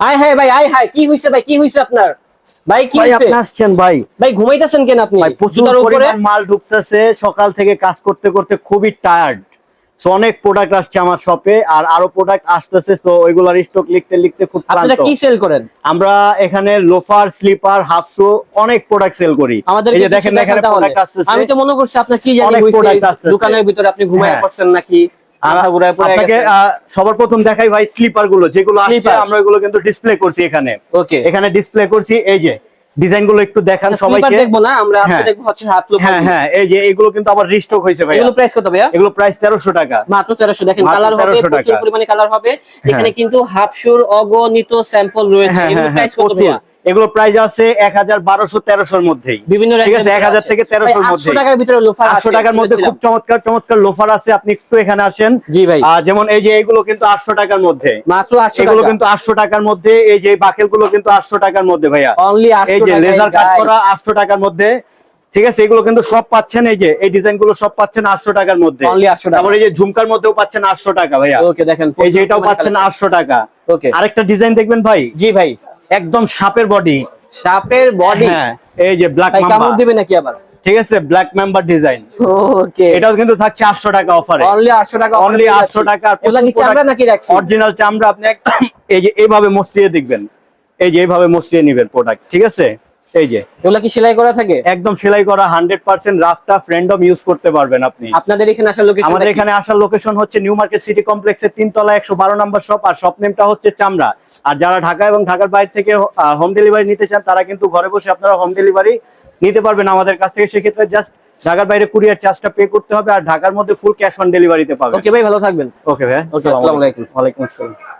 আয় হায় ভাই আয় হায় কি হইছে ভাই কি হইছে আপনার? ভাই কি হইছে? আপনি আসছেন ভাই। ভাই ঘুমাইতেছেন কেন আপনি? প্রচুর উপরে? মাল ঢুকতেছে সকাল থেকে কাজ করতে করতে খুবই টায়ার্ড অনেক প্রোডাক্ট আসছে আমার শপে আর আরও প্রোডাক্ট আসতেছে তো ওইগুলোর স্টক লিখতে লিখতে খুব আপনারা কি সেল করেন? আমরা এখানে লোফার স্লিপার হাফ শু অনেক প্রোডাক্ট সেল করি। আমাদের দেখেন এখানে প্রোডাক্ট আসতেছে। আমি তো মনে করছি আপনার কি জানি দোকানের ভিতরে আপনি ঘুমায় হ্যাঁ। পড়ছেন নাকি? আপনাকে সবার প্রথম দেখাই ভাই স্লিপারগুলো যেগুলো আমরা ওইগুলো কিন্তু ডিসপ্লে করছি এখানে। ওকে এখানে ডিসপ্লে করছি এই যে ডিজাইনগুলো একটু দেখান সবাইকে। দেখব না আমরা আজকে হ্যাঁ। দেখব হচ্ছে হাফ লোক হ্যাঁ হ্যাঁ এই যে এগুলো কিন্তু আবার রিস্টক হয়েছে ভাই এগুলো প্রাইস কত ভাইয়া? এগুলো প্রাইস তেরোশো টাকা। মাত্র তেরোশো দেখেন কালার হবে 1300 প্রচুর পরিমাণে কালার হবে। এখানে কিন্তু হাফ শুর অগণিত স্যাম্পল রয়েছে। হ্যাঁ এগুলো হ্যাঁ হ্যাঁ প্রাইস কত ভাইয়া? এগুলো প্রাইস আছে এক হাজার বারোশো তেরোশোর মধ্যেই। বিভিন্ন ঠিক আছে? এক হাজার থেকে তেরোশোর মধ্যে টাকার আটশো টাকার মধ্যে খুব চমৎকার চমৎকার লোফার আছে। আপনি একটু এখানে আসেন। জি ভাই। যেমন এই যে এগুলো কিন্তু আটশো টাকার মধ্যে। মাত্র এগুলো কিন্তু আটশো টাকার মধ্যে। এই যে বাকেলগুলো কিন্তু আটশো টাকার মধ্যে ভাইয়া। এই যে লেজার কাট করা আটশো টাকার মধ্যে। ঠিক আছে? এগুলো কিন্তু সব পাচ্ছেন এই যে এই ডিজাইনগুলো সব পাচ্ছেন আটশো টাকার মধ্যে। তারপরে এই যে ঝুমকার মধ্যেও পাচ্ছেন আটশো টাকা ভাইয়া। দেখেন এই যে এটাও পাচ্ছেন আটশো টাকা। ওকে আরেকটা ডিজাইন দেখবেন ভাই। জি ভাই। একদম সাপের বডি সাপের বডি হ্যাঁ এই যে ব্ল্যাক ভাই কামড় দিবে নাকি আবার? ঠিক আছে ব্ল্যাক মেম্বার ডিজাইন ওকে এটাও কিন্তু থাকছে আটশো টাকা অফারে অনলি আটশো টাকা অনলি আটশো টাকা। এগুলা কি চামড়া নাকি রাখছি অরিজিনাল চামড়া আপনি এই যে এইভাবে মসলিয়ে দেখবেন। এই যে এইভাবে মসলিয়ে নিবেন প্রোডাক্ট ঠিক আছে? এই যে। এগুলা কি সেলাই করা থাকে? একদম সেলাই করা ইউজ করতে পারবেন আপনি। আপনাদের এখানে আসার লোকেশন আমাদের এখানে আসার লোকেশন হচ্ছে নিউ মার্কেট সিটি কমপ্লেক্সের তিনতলা নম্বর শপ আর শপ নেমটা হচ্ছে চামড়া। আর যারা ঢাকা এবং ঢাকার বাইরে থেকে হোম ডেলিভারি নিতে চান তারা কিন্তু ঘরে বসে আপনারা হোম ডেলিভারি নিতে পারবেন আমাদের কাছ থেকে। সেক্ষেত্রে জাস্ট ঢাকার বাইরে কুরিয়ার চার্জটা পে করতে হবে আর ঢাকার মধ্যে ফুল ক্যাশ অন ডেলিভারিতে পাবেন। ওকে ভাই ভালো থাকবেন। ওকে ভাই আলাইকুম। আসসালাম।